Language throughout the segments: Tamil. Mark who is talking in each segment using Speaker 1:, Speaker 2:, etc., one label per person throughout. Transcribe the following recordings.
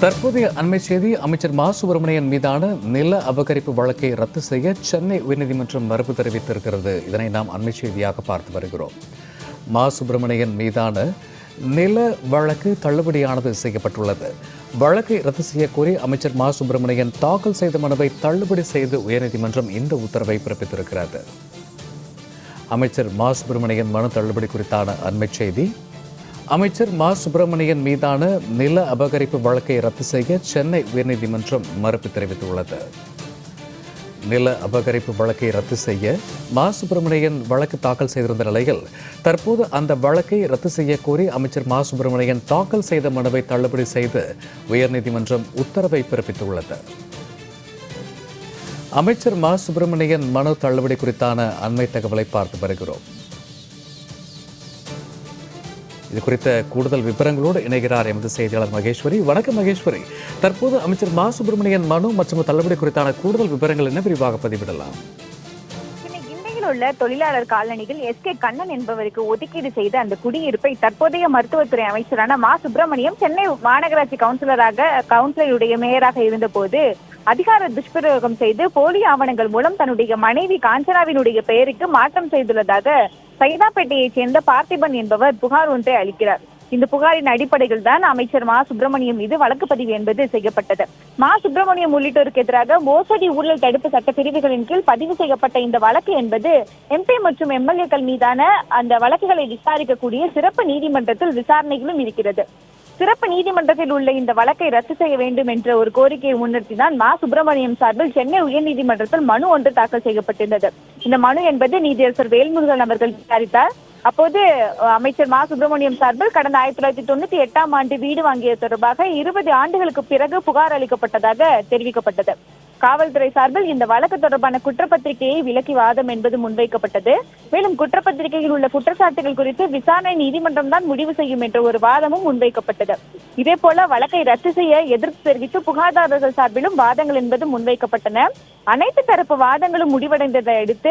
Speaker 1: தற்போதைய அண்மை செய்தி அமைச்சர் மா. சுப்பிரமணியன் மீதான நில அபகரிப்பு வழக்கை ரத்து செய்ய சென்னை உயர்நீதிமன்றம் மறுப்பு தெரிவித்திருக்கிறது. இதனை நாம் அண்மை செய்தியாக பார்த்து வருகிறோம். மா. சுப்பிரமணியன் மீதான நில வழக்கு தள்ளுபடியானது செய்யப்பட்டுள்ளது. வழக்கை ரத்து செய்யக்கோரி அமைச்சர் மா. சுப்பிரமணியன் தாக்கல் செய்த மனுவை தள்ளுபடி செய்து உயர்நீதிமன்றம் இந்த உத்தரவை பிறப்பித்திருக்கிறது. அமைச்சர் மா. சுப்பிரமணியன் மனு தள்ளுபடி குறித்தான அண்மை செய்தி அமைச்சர் மா. சுப்பிரமணியன் மீதான நில அபகரிப்பு வழக்கை ரத்து செய்ய சென்னை உயர்நீதிமன்றம் மறுப்பு தெரிவித்துள்ளது. நில அபகரிப்பு வழக்கை ரத்து செய்ய மா. சுப்பிரமணியன் வழக்கு தாக்கல் செய்திருந்த நிலையில் தற்போது அந்த வழக்கை ரத்து செய்ய கோரி அமைச்சர் மா. சுப்பிரமணியன் தாக்கல் செய்த மனுவை தள்ளுபடி செய்து உயர்நீதிமன்றம் உத்தரவை பிறப்பித்துள்ளது. அமைச்சர் மா. சுப்பிரமணியன் மனு தள்ளுபடி குறித்தான அண்மை தகவலை பார்த்து வருகிறோம். இது குறித்த கூடுதல் விவரங்களோடு இணைகிறார் எமது செய்தியாளர் மகேஸ்வரி. வணக்கம் மகேஸ்வரி. தற்போது அமைச்சர் மா சுப்பிரமணியன் மனு மற்றும் தள்ளுபடி குறித்தான கூடுதல் விவரங்கள் என்ன விரிவாக பதிவிடலாம்?
Speaker 2: உள்ள தொழிலாளர் காலனியில் எஸ் கே கண்ணன் என்பவருக்கு ஒதுக்கீடு செய்த அந்த குடியிருப்பை தற்போதைய மருத்துவத்துறை அமைச்சரான மா சுப்பிரமணியம் சென்னை மாநகராட்சி கவுன்சிலராக கவுன்சிலருடைய மேயராக இருந்தபோது அதிகார துஷ்பிரயோகம் செய்து போலி ஆவணங்கள் மூலம் தன்னுடைய மனைவி காஞ்சனாவினுடைய பெயருக்கு மாற்றம் செய்துள்ளதாக சைதாப்பேட்டையைச் சேர்ந்த பார்த்திபன் என்பவர் புகார் ஒன்றை அளிக்கிறார். இந்த புகாரின் அடிப்படையில் தான் அமைச்சர் மா. சுப்பிரமணியம் மீது வழக்கு பதிவு என்பது செய்யப்பட்டது. மா. சுப்பிரமணியம் உள்ளிட்டோருக்கு எதிராக மோசடி ஊழல் தடுப்பு சட்ட பிரிவுகளின் கீழ் பதிவு செய்யப்பட்ட இந்த வழக்கு என்பது எம்பி மற்றும் எம்எல்ஏக்கள் மீதான அந்த வழக்குகளை விசாரிக்கக்கூடிய சிறப்பு நீதிமன்றத்தில் விசாரணைகளும் இருக்கிறது. சிறப்பு நீதிமன்றத்தில் உள்ள இந்த வழக்கை ரத்து செய்ய வேண்டும் என்ற ஒரு கோரிக்கையை முன்னிறுத்திதான் மா. சுப்பிரமணியம் சார்பில் சென்னை உயர்நீதிமன்றத்தில் மனு ஒன்று தாக்கல் செய்யப்பட்டிருந்தது. இந்த மனு என்பது நீதியரசர் வேல்முருகன் அவர்கள் விசாரித்தார். அப்போது அமைச்சர் மா. சுப்பிரமணியம் சார்பில் கடந்த ஆயிரத்தி தொள்ளாயிரத்தி தொண்ணூத்தி எட்டாம் ஆண்டு வீடு வாங்கியது தொடர்பாக இருபது ஆண்டுகளுக்கு பிறகு புகார் அளிக்கப்பட்டதாக தெரிவிக்கப்பட்டது. காவல்துறை சார்பில் இந்த வழக்கு தொடர்பான குற்றப்பத்திரிகையை விலக்கி வாதம் என்பது முன்வைக்கப்பட்டது. மேலும் குற்றப்பத்திரிகையில் உள்ள குற்றச்சாட்டுகள் குறித்து விசாரணை நீதிமன்றம் தான் முடிவு செய்யும் என்ற ஒரு வாதமும் முன்வைக்கப்பட்டது. இதே போல வழக்கை ரத்து செய்ய எதிர்ப்பு தெரிவித்து புகார்தாரர்கள் சார்பிலும் வாதங்கள் என்பது முன்வைக்கப்பட்டன. அனைத்து தரப்பு வாதங்களும் முடிவடைந்ததை அடுத்து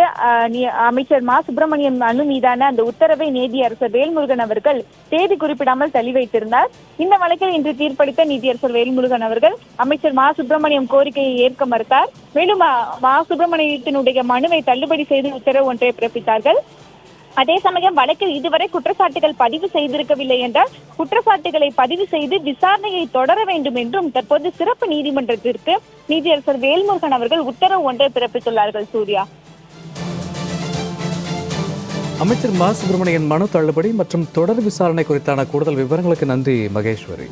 Speaker 2: அமைச்சர் மா. சுப்பிரமணியம் அனு மீதான அந்த உத்தரவை நீதியரசர் வேல்முருகன் அவர்கள் தேதி குறிப்பிடாமல் தள்ளி வைத்திருந்தார் இந்த வழக்கில் இன்று தீர்ப்பளித்த நீதியரசர் வேல்முருகன் அவர்கள் அமைச்சர் மா. சுப்பிரமணியம் கோரிக்கையை ஏற்க மறுத்தார் மேலும் மா சுப்பிரமணியத்தினுடைய மனுவை தள்ளுபடி செய்து உத்தரவு ஒன்றை பிறப்பித்தார்கள். அதே சமயம் வழக்கில் இதுவரை குற்றச்சாட்டுகள் பதிவு செய்திருக்கவில்லை என்றால் குற்றச்சாட்டுகளை பதிவு செய்து விசாரணையை தொடர வேண்டும் என்றும் தற்போது சிறப்பு நீதிமன்றத்திற்கு நீதியரசர் வேல்முருகன் அவர்கள் உத்தரவு ஒன்றை பிறப்பித்துள்ளார்கள் சூர்யா.
Speaker 1: அமைச்சர் மா சுப்பிரமணியன் மனு தள்ளுபடி மற்றும் தொடர் விசாரணை குறித்தான கூடுதல் விவரங்களுக்கு நன்றி மகேஸ்வரி.